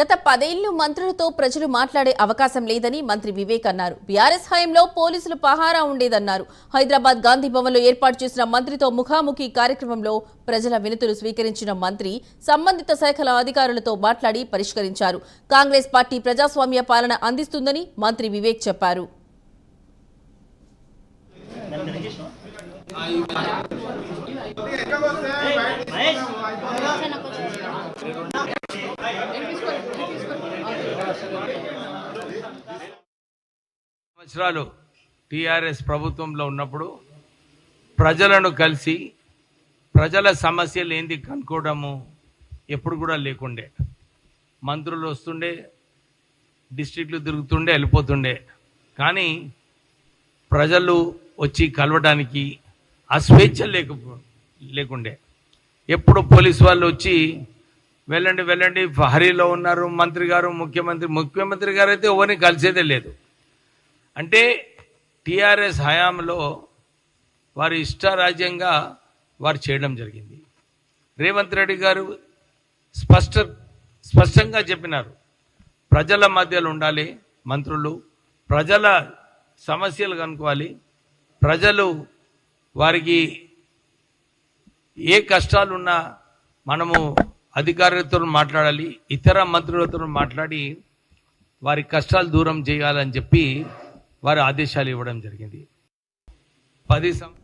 గత పదేళ్ళు మంత్రులతో ప్రజలు మాట్లాడే అవకాశం లేదని మంత్రి వివేక్ అన్నారు. బీఆర్ఎస్ హయాంలో పోలీసులు పహారా ఉండేదన్నారు. హైదరాబాద్ గాంధీ భవన్లో ఏర్పాటు చేసిన మంత్రితో ముఖాముఖి కార్యక్రమంలో ప్రజల వినతులు స్వీకరించిన మంత్రి సంబంధిత శాఖల అధికారులతో మాట్లాడి పరిష్కరించారు. కాంగ్రెస్ పార్టీ ప్రజాస్వామ్య పాలన అందిస్తుందని మంత్రి వివేక్ చెప్పారు. సంవత్సరాలు టీఆర్ఎస్ ప్రభుత్వంలో ఉన్నప్పుడు ప్రజలను కలిసి ప్రజల సమస్యలు ఏంది కనుక్కోవడము ఎప్పుడు కూడా లేకుండే. మంత్రులు వస్తుండే డిస్ట్రిక్ట్లు తిరుగుతుండే వెళ్ళిపోతుండే. కానీ ప్రజలు వచ్చి కలవడానికి ఆ స్వేచ్ఛ లేకపో లేకుండే. ఎప్పుడు పోలీస్ వాళ్ళు వచ్చి వెళ్ళండి వెళ్ళండి హరీలో ఉన్నారు మంత్రి గారు ముఖ్యమంత్రి ముఖ్యమంత్రి గారు అయితే ఎవరిని కలిసేదే లేదు. అంటే టిఆర్ఎస్ హయాంలో వారి ఇష్టారాజ్యంగా వారు చేయడం జరిగింది. రేవంత్ రెడ్డి గారు స్పష్ట స్పష్టంగా చెప్పినారు. ప్రజల మధ్యలో ఉండాలి మంత్రులు ప్రజల సమస్యలు కనుక్కోవాలి. ప్రజలు వారికి ఏ కష్టాలున్నా మనము అధికారులతో మాట్లాడాలి ఇతర మంత్రులతో మాట్లాడి వారి కష్టాలు దూరం చేయాలని చెప్పి వారు ఆదేశాలు ఇవ్వడం జరిగింది. పది సం